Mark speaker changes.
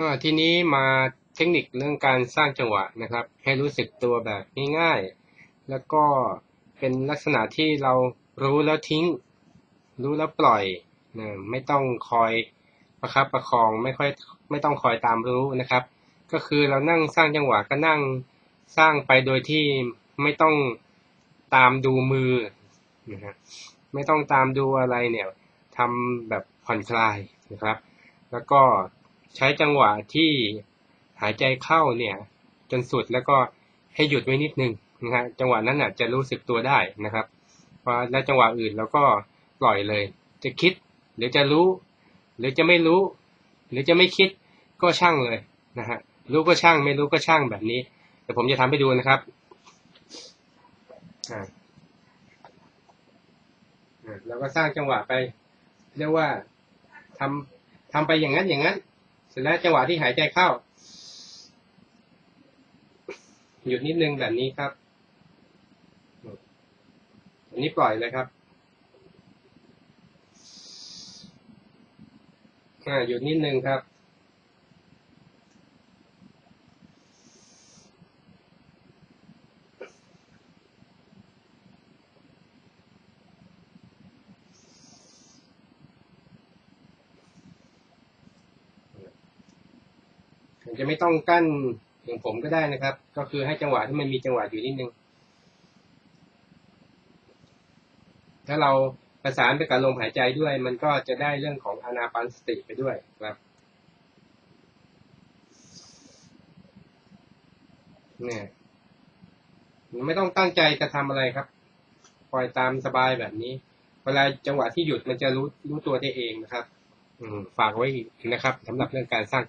Speaker 1: อ่าทีนี้มาเทคนิคเรื่องการสร้างจังหวะนะครับ ให้รู้สึกตัวแบบง่ายๆ แล้วก็เป็นลักษณะที่เรารู้แล้วทิ้ง รู้แล้วปล่อยนะไม่ต้องคอยประครับประคองไม่ค่อยไม่ต้องคอยตามรู้นะครับ ก็คือเรานั่งสร้างจังหวะก็นั่งสร้างไปโดยที่ไม่ต้องตามดูมือนะฮะไม่ต้องตามดูอะไรเนี่ยทำแบบผ่อนคลายนะครับ แล้วก็ ใช้จังหวะที่หายใจเข้าเนี่ยจนสุดแล้วก็ให้หยุดไว้นิดนึงนะฮะจังหวะนั้นน่ะจะรู้สึกตัวได้นะครับพอแล้วจังหวะอื่นเราก็ปล่อยเลย จะคิดหรือจะรู้ หรือจะไม่รู้ หรือจะไม่คิดก็ช่างเลยนะฮะรู้ก็ช่างไม่รู้ก็ช่างแบบนี้เดี๋ยวผมจะทำให้ดูนะครับอ่าอ่าแล้วก็สร้างจังหวะไป เรียกว่าทำทำไปอย่างนั้นอย่างนั้น ร็จแล้วจังหวะที่หายใจเข้า หยุดนิดนึงแบบนี้ครับอันนี้ปล่อยเลยครับอ่าหยุดนิดนึงครับ ผมจะไม่ต้องกั้นอย่างผมก็ได้นะครับ ก็คือให้จังหวะที่มันมีจังหวะอยู่นิดนึง ถ้าเราประสานไปกับลมหายใจด้วย มันก็จะได้เรื่องของอนาปานสติไปด้วยครับเนี่ยไม่ต้องตั้งใจจะทำอะไรครับ ปล่อยตามสบายแบบนี้ เวลาจังหวะที่หยุดมันจะรู้รู้ตัวได้เองนะครับ อืมฝากไว้อีกนะครับสำหรับเรื่องการสร้าง